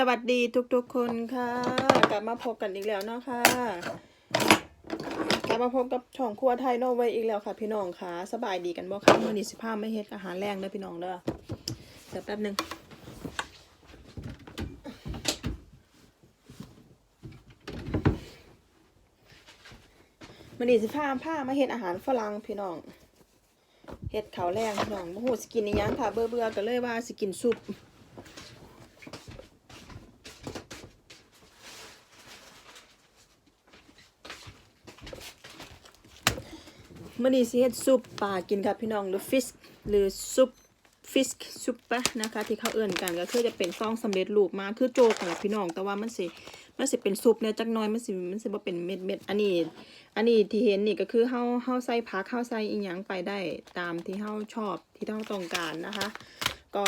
สวัสดีทุกๆคนค่ะ กลับมาพบกันอีกแล้วเนาะค่ะ กลับมาพบกับช่องครัวไทยโนไว้อีกแล้วค่ะ พี่น้องค่ะ สบายดีกันบ่คะมื้อนี้สิพาไม่เฮ็ดอาหารแรงเด้อพี่น้องเด้อเดี๋ยวแป๊บหนึงมื้อนี้สิพาพามาเฮ็ดอาหารฝรั่งพี่น้องเฮ็ดข้าวแรงพี่น้องบ่ฮู้สิกินอีหยังค่ะเบื่อๆก็เลยว่าสิกินซุป มื่อนี้สิเฮ็ดซุปปลากินครับพี่น้องหรือฟิสหรือซุปฟิสซุปปะนะคะที่เขาเอื่นกันก็คือจะเป็นซองสำเร็จรูปมาคือโจกนั่นละพี่น้อง แต่ว่ามันสิมันสิเป็นซุปเนี่ยจักน้อยมันสิมันสิบ่เป็นเม็ดเม็ดอันนี้ อันนี้ที่เห็นนี่ก็คือเฮาเฮาใส่ผักเฮาใส่อีหยังไปได้ตามที่เฮาชอบที่เฮาต้องการนะคะ ก็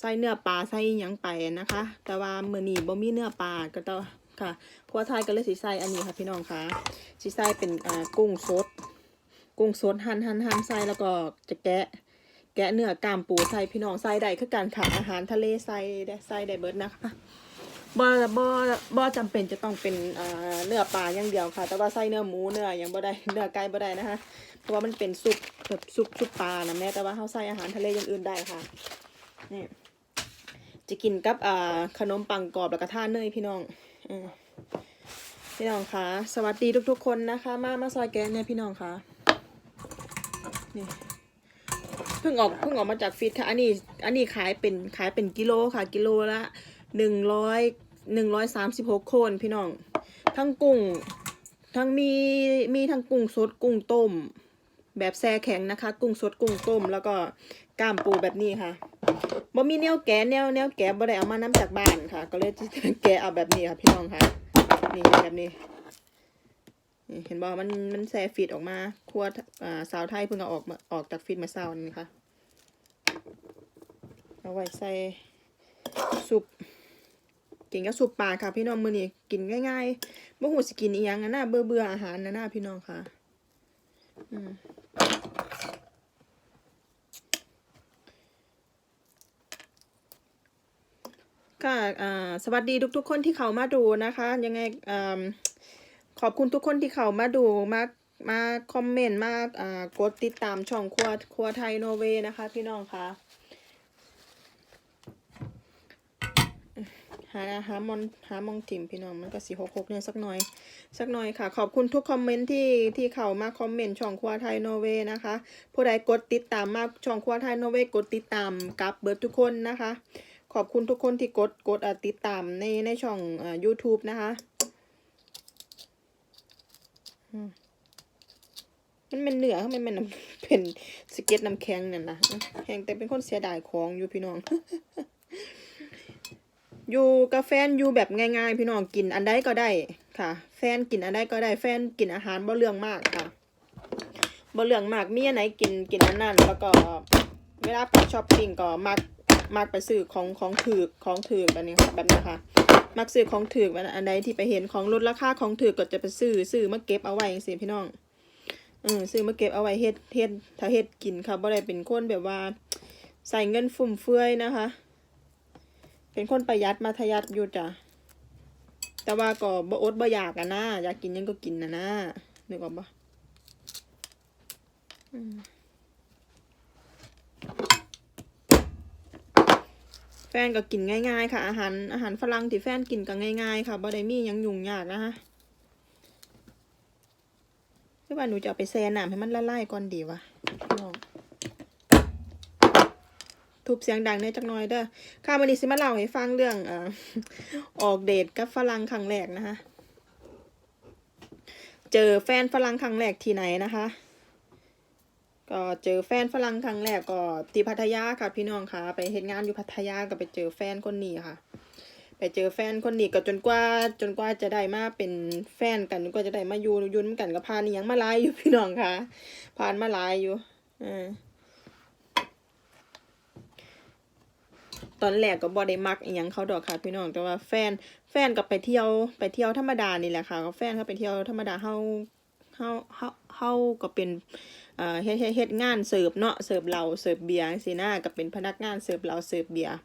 ใส่เนื้อปลาใส่อีหยังไปนะคะ แต่ว่ามื้อนี้บ่มีเนื้อปลาก็ต้องค่ะครัวไทยก็เลยสิใส่อันนี้ค่ะพี่น้องค่ะสิใส่เป็นอ่ากุ้งสด กุ้งสดหั่นหั่นหั่นใส่แล้วก็จะแกะ แกะเนื้อกล้ามปูใส่พี่น้องใส่ได้คือการขาอาหารทะเลใส่ได้ใส่ได้เบิร์ดนะคะบ่บ่บ่จำเป็นจะต้องเป็นอ่าเนื้อปลาอย่างเดียวค่ะ แต่ว่าใส่เนื้อหมูเนื้ออย่างบ่ได้เนื้อไก่บ่ได้นะคะเพราะว่ามันเป็นซุปแบบซุปซุปปลานะแม่แต่ว่าเฮาใส่อาหารทะเลอย่างอื่นได้ค่ะนี่จะกินกับอ่าขนมปังกรอบแล้วก็ท่าเนยพี่น้องอพี่น้องคะสวัสดีทุกๆคนนะคะ มามาซอยแกงเนี่ยพี่น้องคะ นี่เพิ่งออกเพิ่งออกมาจากฟีดค่ะ อันนี้ อันนี้ขายเป็นขายเป็นกิโลค่ะ กิโลละหนึ่งร้อยหนึ่งร้อยสามสิบหกคนพี่น้อง ทั้งกุ้ง ทั้งมีมีทั้งกุ้งสดกุ้งต้ม แบบแช่แข็งนะคะ กุ้งสดกุ้งต้ม แล้วก็กล้ามปูแบบนี้ค่ะบ่มีแนวแกะแนวแนวแกะบ่ได้เอามาน้ำจากบ้านค่ะ ก็เลยจะแกะเอาแบบนี้ค่ะพี่น้องค่ะ นี่แบบนี้ เห็นบอกมันมันแซ่ฟีดออกมาครัวอ่าสาวไทยเพิ่งเอาออกมาออกจากฟีดมาเศร้านี่ค่ะเอาไว้ใส่ซุปกินกับซุปปลาค่ะ พี่น้องมือนี้กินง่ายๆบ่ฮู้สิกินอีหยังอะนะเบื่อเบื่ออาหารนะหนะพี่น้องค่ะอืมค่ะอ่าสวัสดีทุกๆคนที่เข้ามาดูนะคะ ยังไงอ่า ขอบคุณทุกคนที่เข้ามาดูมามาคอมเมนต์มาอ่ากดติดตามช่องครัวครัวไทยโนเวนะคะ พี่น้องคะหาหามอนหามองถิ่มพี่น้องมันก็สีหกหกเนี่ยสักหน่อย สักหน่อยค่ะ ขอบคุณทุกคอมเมนต์ที่ที่เข้ามาคอมเมนต์ช่องครัวไทยโนเวนะคะ ผู้ใดกดติดตามมาช่องครัวไทยโนเวกดติดตามกับเบิร์ดทุกคนนะคะ ขอบคุณทุกคนที่กดกดอะติดตามในในช่องอ่า YouTube นะคะ มันเป็นเหนือมันเป็นเป็นสเก็ตน้ำแข็งเนี่ยนะแข็งแต่เป็นคนเสียดายของอยู่พี่น้อง อยู่กับแฟนอยู่แบบง่าย ๆ พี่น้องกินอันใดก็ได้ค่ะ แฟนกินอันใดก็ได้แฟนกินอาหารบ่เรื่องมากค่ะบ่เรื่องมากมีอันไหนกินกินอันนั้นแล้วก็เวลาไปช้อปปิ้งก็มักมักไปซื้อของของถือของถือแบบนี้ค่ะแบบนี้ค่ะ มักซื้อของถืออันใดที่ไปเห็นของลดราคาของถือก็จะไปซื้อซื้อมาเก็บเอาไว้จังซี่พี่น้องเออซื้อมาเก็บเอาไว้เฮ็ดเฮ็ดถ้าเฮ็ดกินค่ะบ่ได้เป็นคนแบบว่า ใส่เงินฟุ่มเฟือยนะคะ เป็นคนประหยัดมาทะยัดอยู่จ้ะแต่ว่าก็บ่อดบ่อยากอะนะอยากกินยังก็กินนะนะนึกออกปะอืม แฟนก็กินง่ายๆค่ะ อาหารอาหารฝรั่งที่แฟนกินก็ง่ายๆค่ะบ่ได้มีหยังยุ่งยากนะคะพี่ว่าหนูจะเอาไปแช่น้ำให้มันละลายก่อนดีวะลองทุบเสียงดังเนี่ยจักหน่อยเด้อค่ะวันนี้สิมาเล่าให้ฟังเรื่องเออออกเดทกับฝรั่งครั้งแรกนะคะ เจอแฟนฝรั่งครั้งแรกที่ไหนนะคะ ก็เจอแฟนฝรั่งครั้งแรกก็ที่พัทยาค่ะพี่น้องค่ะ ไปเฮ็ดงานอยู่พัทยาก็ไปเจอแฟนคนนี้ค่ะ ไปเจอแฟนคนนี้ก็จนกว่าจนกว่าจะได้มาเป็นแฟนกันจนกว่าจะได้มาอยู่ยุ่นกันก็พานอหยังมาลายอยู่พี่น้องค่ะผ่านมาลายอยู่อ่าตอนแรกก็บ่ได้มักอีหยังเขาดอกค่ะพี่น้องแต่ว่าแฟนแฟนก็ไปเที่ยวไปเที่ยวธรรมดานี่แหละค่ะก็แฟนเขาไปเที่ยวธรรมดาเฮา เฮาเฮาเฮาก็เป็นเอ่อเฮ็ดเฮ็ดเฮ็ดงานเสิร์ฟเนาะเสิร์ฟเหล้าเสิร์ฟเบียร์จังซี่นะก็เป็นพนักงานเสิร์ฟเหล้าเสิร์ฟเบียร์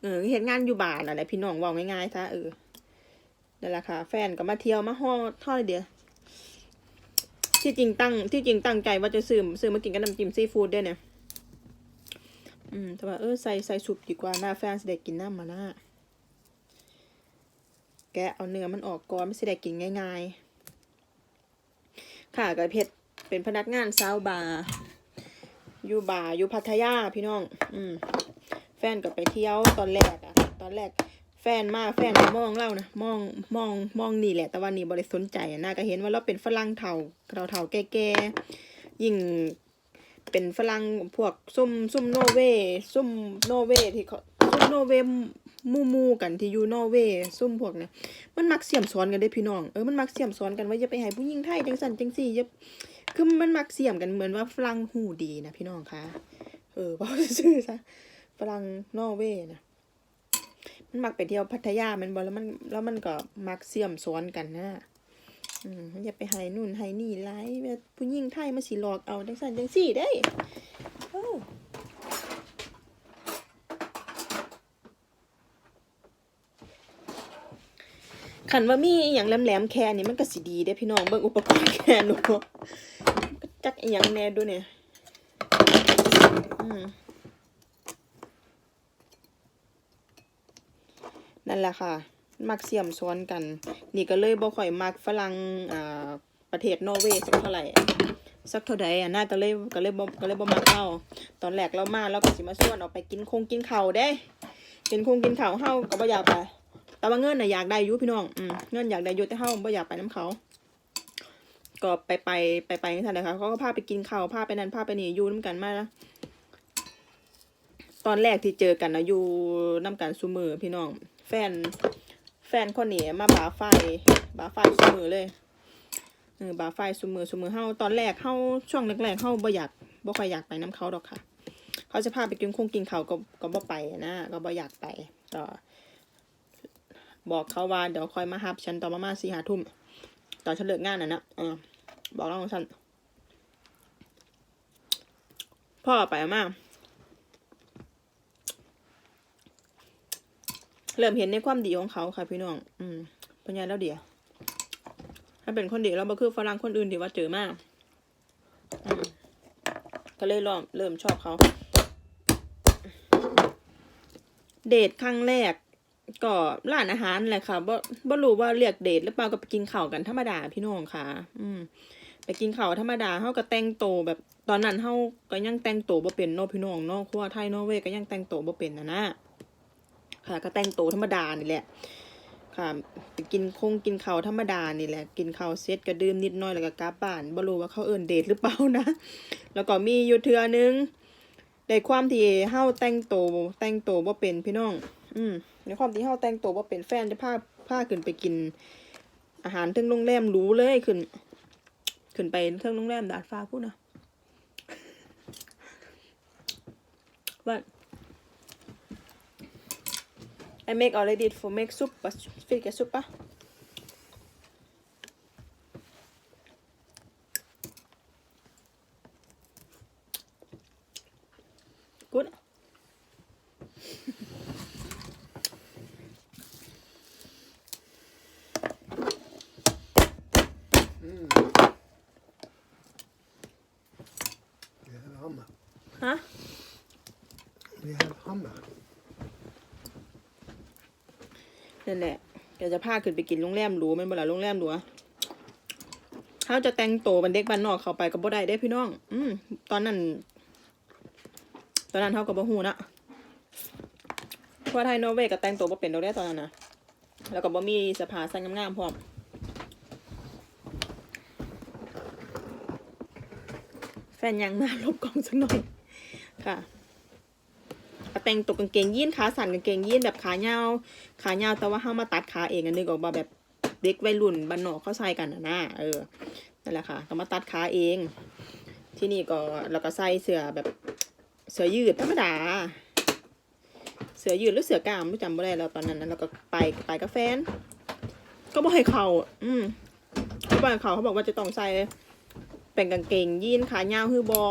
เออเฮ็ดงานอยู่บ้านอะไรพี่น้องเว่าง่ายๆซะเออนั่นแหละค่ะ แฟนก็มาเที่ยวมาฮอดทอดเดียวที่จริงตั้งที่จริงตั้งใจว่าจะซื้อซื้อมากินกับน้ำจิ้มซีฟู้ดด้วยเนี่ยอืมแต่ว่าเออใส่ใส่ซุปดีกว่าหน้าแฟนสิได้กินน้ำมาหน้าแกเอาเนื้อมันออกก่อนไม่สิได้กินง่าย ๆ ค่ะกับเพชรเป็นพนักงานซาวบาร์อยู่บาร์อยู่พัทยาพี่น้อง อืมแฟนก็ไปเที่ยวตอนแรกอะตอนแรกแฟนมาแฟนมองเล่านะมองมองมองนี่แหละ แต่ว่านี่บริสนใจอะน่าก็เห็นว่าเราเป็นฝรั่งเฒ่าเราเฒ่าแก่ๆยิ่งเป็นฝรั่งพวกซุ่มซุ่มโนเวซุ่มโนเวที่เขาซุ่มโนเว มู่มู่กันที่อยู่นอร์เวย์ซุ่มพวกเนี่ยมันมักเสียมซ้อนกันได้พี่น้องเออมันมักเสียมซ้อนกันว่าอย่าไปให้ผู้หญิงไทยจังสันจังสี่อย่าคือมันมักเสียมกันเหมือนว่าฝรั่งหูดีนะพี่น้องคะเออบอกชื่อซะฝรั่งนอร์เวย์นะมันมักไปเที่ยวพัทยามันบอแล้วมันแล้วมันก็มักเสียมซ้อนกันนะอืมอย่าไปให้นู่นให้นี่ไลายแบบผู้หญิงไทยมาสิหลอกเอาจังสันจังสี่ได้โอ้ ขันว่ามีอย่างแหลมๆแค่นี่มันก็สิดีได้พี่น้องเบิ่งอุปกรณ์แค่หนูจักอหย่างแน่ดูเนี่ยนั่นแหละค่ะ มักเสี่ยมซ้อนกัน นี่ก็เลยบ่ค่อยมักฝรั่งอ่าประเทศนอร์เวย์สักเท่าไหร่สักเท่าใดอะน่าก็เลยก็เลยบ่ก็เลยบ่มักเฮาตอนแรกเรามาเราก็สิมาชวนออกไปกินคงกินข้าวเด้กินคงกินข้าวเฮาก็บ่อยากไป แต่ว่าเงินน่ะอยากได้อยู่พี่น้องอืมเงินอยากได้อยู่แต่เฮาบ่อยากไปนํเขา ก็ไปไปไปไปนี่ท่านเลยค่ะเขาก็พาไปกินข้าวพาไปนั่นพาไปนี่อยู่นํกันมานะตอนแรกที่เจอกันนะอยู่นํกันซุมือพี่น้อง แฟน แฟนคนนี้มาบาไฟบาไฟซุมือเลยเออบาไฟซุมือซุมือเฮาตอนแรกเฮาช่วงแรกๆเฮาบ่อยากบ่ค่อยอยากไปน้ำเขาดอกค่ะ เขาจะพาไปกินคงกินเขาวก็ก็บ่ไปนะก็บ่อยากไปก็ บอกเขาว่าเดี๋ยวคอยมาฮับฉันตอนประมาณสี่ห้าทุ่มตอนฉันเลิกงานน่ะนะเออบอกเล่าของฉันพ่อไปมากเริ่มเห็นในความดีของเขาค่ะพี่น้อง อืมปัญญาแล้วเดียวถ้าเป็นคนดีเราบ่คือฝรั่งคนอื่นที่ว่าเจอมากก็เลยเริ่มเริ่มชอบเขา เดทครั้งแรก ก็ร้านอาหารแหละค่ะบ่บ่รู้ว่าเรียกเดทหรือเปล่าก็ไปกินข้าวกันธรรมดาพี่น้องค่ะ อืม ไปกินข้าวธรรมดาเฮาก็แต่งโตแบบตอนนั้นเฮาก็ยังแต่งโตบ่เป็นเนาะพี่น้องเนาะครัวไทยนอร์เวย์ก็ยังแต่งโตบ่เป็นนะนะค่ะ ก็แต่งโตธรรมดานี่แหละ ค่ะไปกินคงกินข้าวธรรมดานี่แหละ กินข้าวเสร็จก็ดื่มนิดหน่อยแล้วก็กลับบ้านบ่รู้ว่าเขาเอิ้นเดทหรือเปล่านะ แล้วก็มีอยู่เทื่อนึงในความที่เฮาแต่งโตแต่งโตบ่เป็นพี่น้อง อืม ในความที่เฮาแต่งตัวบ่เป็นแฟนจะพาพาขึ้นไปกิน อาหารถึงโรงแรมรู้เลยขึ้น ขึ้นไปเทิงโรงแรมดาดฟ้าพูดนะว่า I make already for make soup, but fish soup ah. Good. We have hammer. Huh? We have hammer. นั่นแหละ เดี๋ยวจะพาขึ้นไปกินโรงแรมหรูแมันบ่ล่ะโรงแรมหรูเขาจะแต่งโตเป็นเด็กบ้านนอกเข้าไปก็บ่ได้เด้พี่น้อง อืมตอนนั้น ตอนนั้นเขาก็บ่ฮู้นะเพราะไทยนอร์เวย์ก็แต่งตัวบ่เป็นดอกเด้ตอนนั้นนะแล้วก็บ่มีสภาใส่งามๆพร้อมแฟนยังมาลบกล้องสักหน่อยค่ะ แต่งตัวกางเกงยีนขาสั้นกางเกงยีนแบบขายาวขายาวแต่ว่าเฮามาตัดขาเองอันนึกออกมาแบบเด็กวัยรุ่นบ้านนอกเขาใส่กันนะนะเออนั่นแหละค่ะก็มาตัดขาเอง ที่นี่ก็แล้วก็ใส่เสื้อแบบเสื้อยืดธรรมดาเสื้อยืดหรือเสื้อกล้ามไม่จำไม่ได้แล้วตอนนั้นนะแล้วก็ไปไปกับแฟน ก็บ่ให้เขาอืมก็บ่ให้เขาเขาบอกว่าจะต้องใส่เป็นกางเกงยีนขายาวคือบอ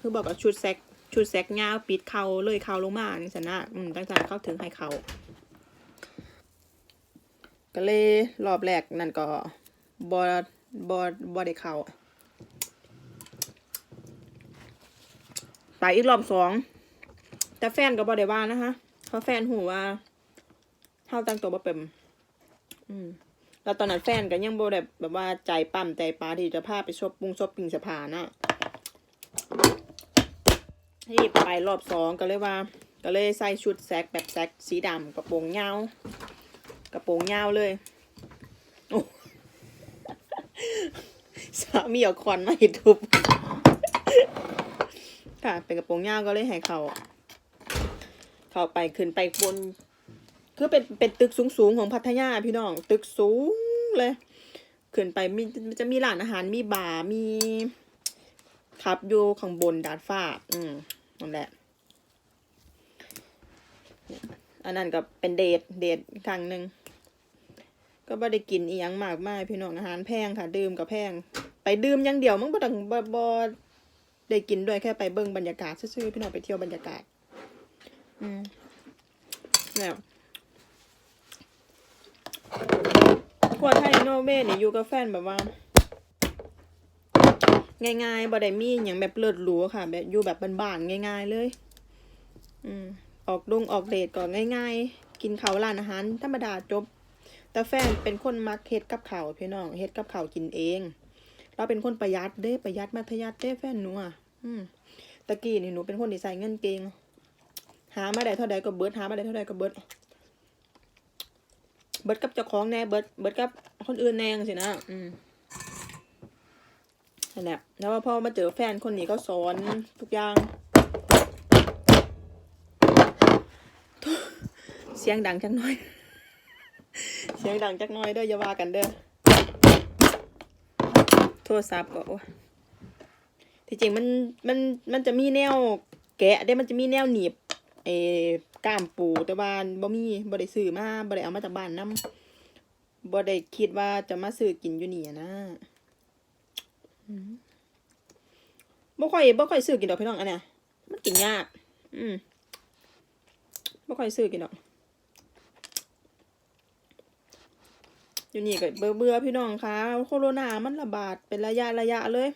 คือบอกกับชุดแซก ชุดแซกยาวปิดเขาเลยเขาลงมานี่สนะอืมตั้งแต่เข้าถึงให้เขาก็เลยรอบแรกนั่นก็บอบอบอได้เขาไปอีกรอบสองแต่แฟนก็บอได้ว่านะคะเพราะแฟนหูว่าเท่าตั้งตัวบ่เป็นอืมแล้วตอนนั้นแฟนก็ยังบ่ได้แบบว่าใจปั๊มใจปลาที่จะพาไปชอบปุงชอบปิงสะพานน่ะ ที่ไปรอบสองก็เลยว่า ก็เลยใส่ชุดแซกแบบแซกสีดำกระโปรงยาวกระโปรงยาวเลยโอ้สามีเอาคอนมาให้ทุบค่ะเป็นกระโปรงยาวก็เลยให้เขาเข้าไปขึ้นไปบนคือเป็นเป็นตึกสูงสูงๆของพัทยาพี่น้อง ตึกสูงเลยขึ้นไปมีจะมีร้านอาหารมีบาร์มีขับอยู่ข้างบนดาดฟ้า อืม นั่นแหละ อันนั้นก็เป็นเดทเดทครั้งหนึ่ง ก็บ่ได้กินอีหยังมากมายพี่น้องอาหารแพงค่ะ ดื่มก็แพง ไปดื่มอย่างเดียวมันบ่ต้องบ่บ่ได้กินด้วยแค่ไปเบิ่งบรรยากาศซื่อๆพี่น้องไปเที่ยวบรรยากาศ อืมแล้วกว่าไทยโนเวนี่อยู่กับแฟนแบบว่า ง่ายๆบ่ได้มีอย่างแบบเลิศหรูค่ะ แบบอยู่แบบบ้านๆง่าย ๆเลย อืมออกดงออกเดทก็ง่าย ๆ กินข้าวร้านอาหารธรรมดาจบ แต่แฟนเป็นคนมักเฮ็ดกับข้าวพี่น้องเฮ็ดกับข้าวกินเอง เราเป็นคนประหยัดเด้ประหยัดมัธยัดเด้แฟนหนูอะอืมตะกี้นี่หนูเป็นคนที่ใส่เงินเก่งหามาได้เท่าใดก็เบิดหามาได้เท่าใดก็เบิดเบิดกับเจ้าของแน่เบิดเบิดกับคนอื่นแน่สินะ อืม นั่นแหละแล้วว่าพอมาเจอแฟนคนนี้ก็สอนทุกอย่าง เสียงดังจักหน่อย เสียงดังจักหน่อยเด้ออย่าว่ากันเด้อโทรศัพท์ก็โอ้ยที่จริงมันมันมันจะมีแนวแกะได้มันจะมีแนวหนีบเออกล้ามปูแต่ว่าบ่มีบ่ได้ซื้อมาบ่ได้เอามาจากบ้านนำบ่ได้คิดว่าจะมาซื้อกินอยู่นี่นะ บ่ค่อยบ่ค่อยซื้อกินดอกพี่น้องอันเนี้ยมันกินยาก อืมบ่ค่อยซื้อกินดอก อยู่นี่ก็เบื่อเบื่อพี่น้องคะโคโรนามันระบาดเป็นระยะระยะเลย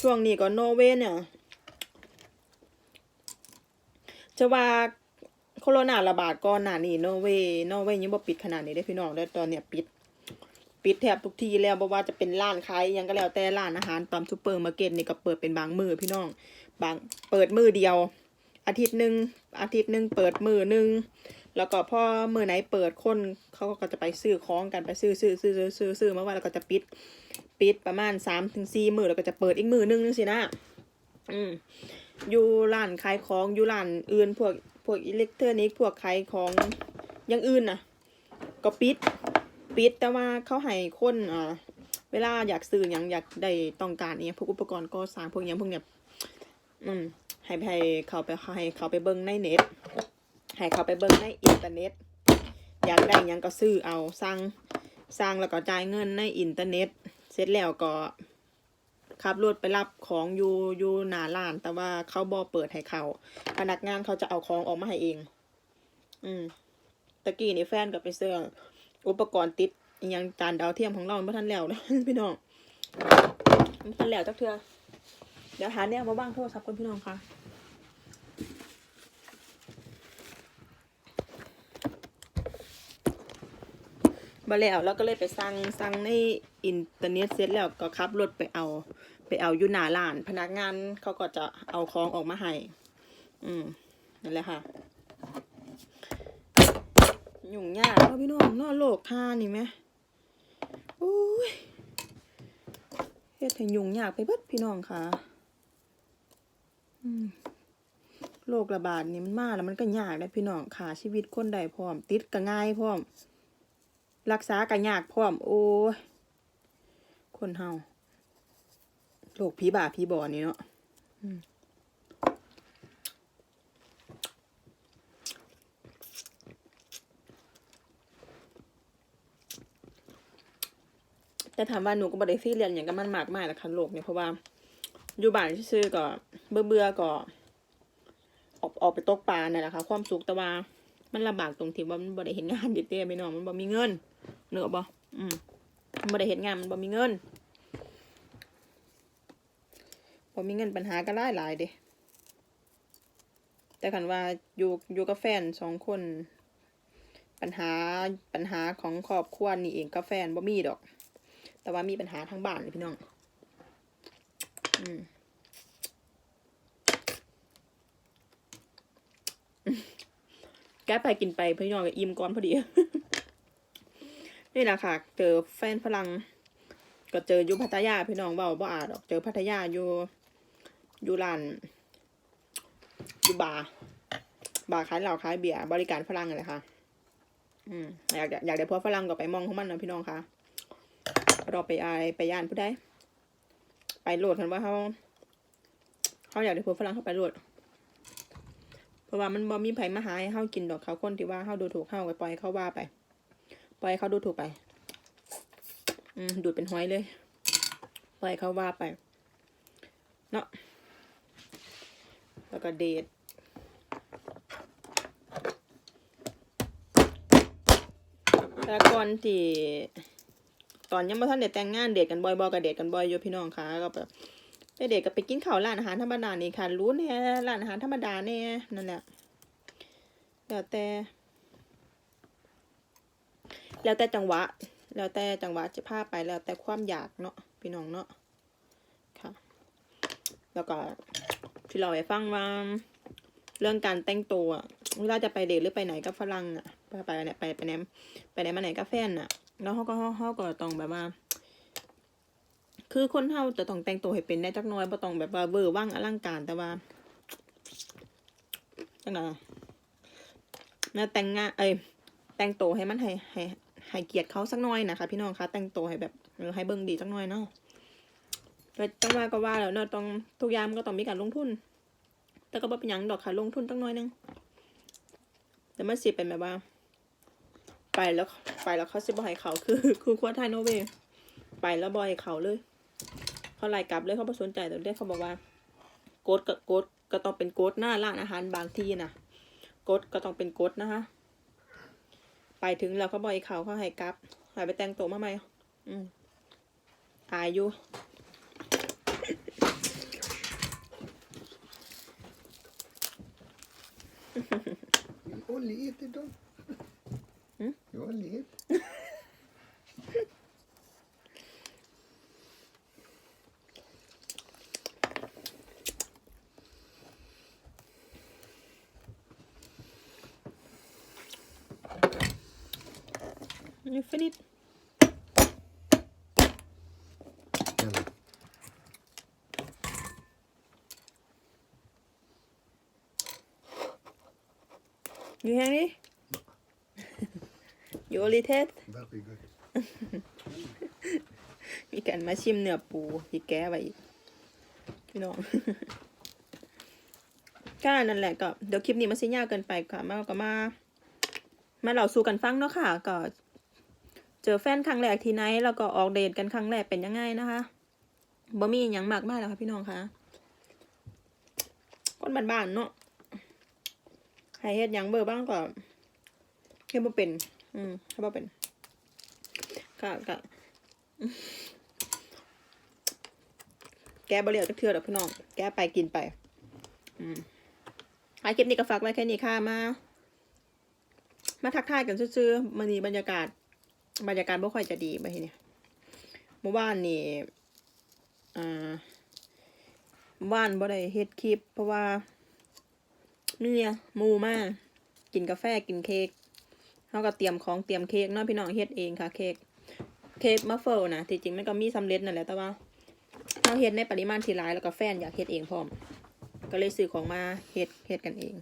ช่วงนี้ก็โนเวย์เนี่ยจะว่าโคโรนาระบาดก่อนหน้านี้นเวย์นเวย์ยังบ่ปิดขนาดนี้ได้พี่น้องแล้วตอนเนี้ยปิด ปิดแทบทุกที่แล้วบ่ว่าจะเป็นร้านขายยังก็แล้วแต่ร้านอาหารตามซูเปอร์มาร์เก็ตนี่ก็เปิดเป็นบางมือพี่น้อง บางเปิดมือเดียว อาทิตย์หนึ่งอาทิตย์หนึ่งเปิดมือหนึ่งแล้วก็พอมือไหนเปิดคนเขาก็จะไปซื้อของกันไปซื้อซื้อซื้อซื้อซื้อซื้อมาว่าแล้วก็จะปิดปิดประมาณสามถึงสี่มือแล้วก็จะเปิดอีกมือหนึงนึงสินะ อืมอยู่ร้านขายของอยู่ร้านอื่นพวกพวกอิเล็กทรอนิกส์พวกขายของอย่างอื่นน่ะ ก็ปิด ปิดแต่ว่าเขาให้คนอ่าเวลาอยากซื้ออย่างอยากได้ต้องการเนี่ยพวกอุปกรณ์ก่อสร้างพวกอย่างพวกเนี้ยอืมให้ให้เขาไปให้เขาไปเบิ่งในเน็ตให้เขาไปเบิ่งในอินเทอร์เน็ต อยากได้ยังก็ซื้อเอาสั่งสั่งแล้วก็จ่ายเงินในอินเทอร์เน็ต เสร็จแล้วก็ขับรถไปรับของอยู่อยู่หน้าร้าน แต่ว่าเขาบอเปิดให้เขาพนักงานเขาจะเอาของออกมาให้เอง อืมตะกี้นี่แฟนกับไปเสื้อ อุปกรณ์ติดอหยังจานดาวเทียมของเราไม่ทันแล้วนะพี่น้องไม่ทันแล้วจักเทือเดี๋ยวหาเนี่ยมาบ้างโทรศัพท์คนพี่น้องค่ะมาแล้วแล้วก็เลยไปสั่งสั่งในอินเทอร์เน็ตเสร็จแล้วก็ขับรถไปเอา ไปเอาอยู่หน้าร้าน พนักงานเขาก็จะเอาของออกมาให้ อืมนั่นแหละค่ะ ยุ่งยากเนาะพี่น้องเนาะโลกท่านี่ไหมโอ้ยเฮ็ดให้ยุ่งยากไปเบิดพี่น้องค่ะโรคระบาดนี่มันมาแล้วมันก็ยากได้พี่น้องค่ะ ชีวิตคนใดพร้อม ติดก็ง่ายพร้อม รักษาก็ยากพร้อม โอ้ยคนเฮาโรคผีบ่าผีบอนี่เนาะ แต่ถามว่าหนูก็บ่ได้ซีเรียสอย่างกับมันมากมายละค่ะโรคเนี่ยเพราะว่า อยู่บ้านซื่อก็เบื่อเบื่อๆก็ ออกออกไปตกปลาเนี่ยแหละค่ะความสุขแต่ว่ามันลำบากตรงที่ว่ามันบ่ได้เห็นงานเด็ดเด้ไม่นองมันบ่มีเงินเนื้ออกบ่อืมมันบ่ได้เห็นงานมันบ่มีเงินบ่มีเงินปัญหาก็หลายหลายเด้แต่คันว่าอยู่อยู่กับแฟนสองคน ปัญหาปัญหาของครอบครัวนี่เองกับแฟนบ่มีดอก แต่ว่ามีปัญหาทางบ้านเลยพี่น้อง อืมแก้ไปกินไปพี่น้องก็อิ่มก่อนพอดี นี่แหละค่ะ เจอแฟนฝรั่งก็เจออยู่พัทยาพี่น้องเบาบ่อาจดอกเจอพัทยาอยู่อยู่ร้านอยู่บาร์บาร์ขายเหล้าขายเบียร์บริการฝรั่งเลยค่ะ อืมอยากอยากได้พวกฝรั่งก็ไปมองของมันนะพี่น้องค่ะ เราไปอายไปย่านผู้ใดไปโหลดกันว่าเขาเขาอยากได้พวกฝรั่งเขาไปโหลด เพราะว่ามันบ่มีไผมาหาให้เฮากินดอกเขาคนที่ว่าเฮาดูถูกเฮาก็ปล่อยเขาว่าไป ปล่อยเขาดูถูกไป อืมดูดเป็นห้อยเลย ปล่อยเขาว่าไป เนาะแล้วก็เดทแต่ก่อนที่ ตอนยังไม่ทันได้แต่งงานเดทกันบ่อยๆกับเดทกันบ่อยอยู่พี่น้องค่ะก็แบบไปเดทก็ไปกินข้าวร้านอาหารธรรมดานี่ค่ะ รู้แน่ร้านอาหารธรรมดาแน่นั่นแหละแล้วแต่ แล้วแต่จังหวะ แล้วแต่จังหวะจะพาไปแล้วแต่ความอยากเนาะพี่น้องเนาะค่ะ แล้วก็ที่เราไปฟังว่าเรื่องการแต่งตัวเวลาจะไปเดทหรือไปไหนกับฝรั่งอะ ไปไปเนี่ยไปไปไหนไปไหนมาไหนกับแฟนอะ แล้วเขาก็เขาก็ต้องแบบว่า คือคนเฮาจะต้องแต่งตัวให้เป็นได้จักน้อยบ่ต้องแบบว่าเวอร์ว่างอลังการแต่ว่าจังไงนะแต่งงานเอ้ยแต่งตัวให้มันให้ให้ให้เกียรติเขาสักหน่อยนะคะพี่น้องคะแต่งตัวให้แบบเออให้เบิ่งดีสักหน่อยเนาะแต่จังว่าก็ว่าแล้วเนาะต้องทุกอย่างมันก็ต้องมีการลงทุน แต่ก็บ่เป็นหยังดอกค่ะลงทุนตั้งน้อยนึงแต่มันสิเป็นแบบว่า ไปแล้วไปแล้วเขาสิบ่ให้เขาคือคือควอไทยโนเวไปแล้วบ่ให้เขาเลยเขาไล่กลับเลยเขาไม่สนใจแต่เด็กเขาบอกว่าโกดกับโกดก็ต้องเป็นโกดหน้าร้านอาหารบางที่นะโกดก็ต้องเป็นโกดนะคะไปถึงแล้วเขาบอกให้เขาเขาให้กลับหายไปแต่งตัวมาไหมอืมอายอยู่ only eat it, don't Hmm? You only eat. you finish Yeah. you hungry you only taste Very good. มีการมาชิมเนื้อปูที่แก้ไว้อีกพี่น้อง ก็นั่นแหละก็เดี๋ยวคลิปนี้มันสิยาวเกินไปค่ะมาก็มา มาเราสู่กันฟังเนาะค่ะ ก็ เจอแฟนครั้งแรกที่ไหนแล้วก็ออกเดทกันครั้งแรกเป็นยังไงนะคะบ่มีอย่างมากมายแล้วค่ะพี่น้องค่ะคนบ้านๆเนาะใครเฮ็ดหยังเบอร์บ้างก็เฮ็ดบ่เป็น อืมเฮ็ดบ่เป็นก็ก็แกบริเวณจักเทือดอกพี่น้อง แกไปกินไป อืมไอคลิปนี้ก็ฝากไว้แค่นี้ค่ะมา มาทักทายกันซื่อๆมันนี้บรรยากาศ บรรยากาศบ่ค่อยจะดีไปทีนี้เมื่อวานนี่อ่าเมื่อวานบ่ได้เฮ็ดคลิป เพราะว่าเนี่ยมูมากกินกาแฟกินเค้ก เขาก็เตรียมของเตรียมเค้กเนาะพี่น้องเฮ็ดเองค่ะเค้กเค้กมัฟเฟิลนะที่จริงมันก็มีสำเร็จนั่นแหละแต่ว่าเราเฮ็ดในปริมาณที่หลายแล้วก็แฟนอยากเฮ็ดเองพร้อม ก็เลยซื้อของมาเฮ็ดเฮ็ดกันเอง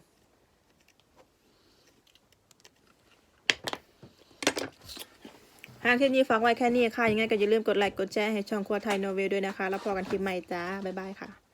หากคลิปนี้ฝากไว้แค่นี้ค่ะ ยังไงก็อย่าลืมกดไลค์กดแชร์ให้ช่องครัวไทยโนเวลด้วยนะคะ แล้วพอกันคลิปใหม่จ้า บ๊ายบายค่ะ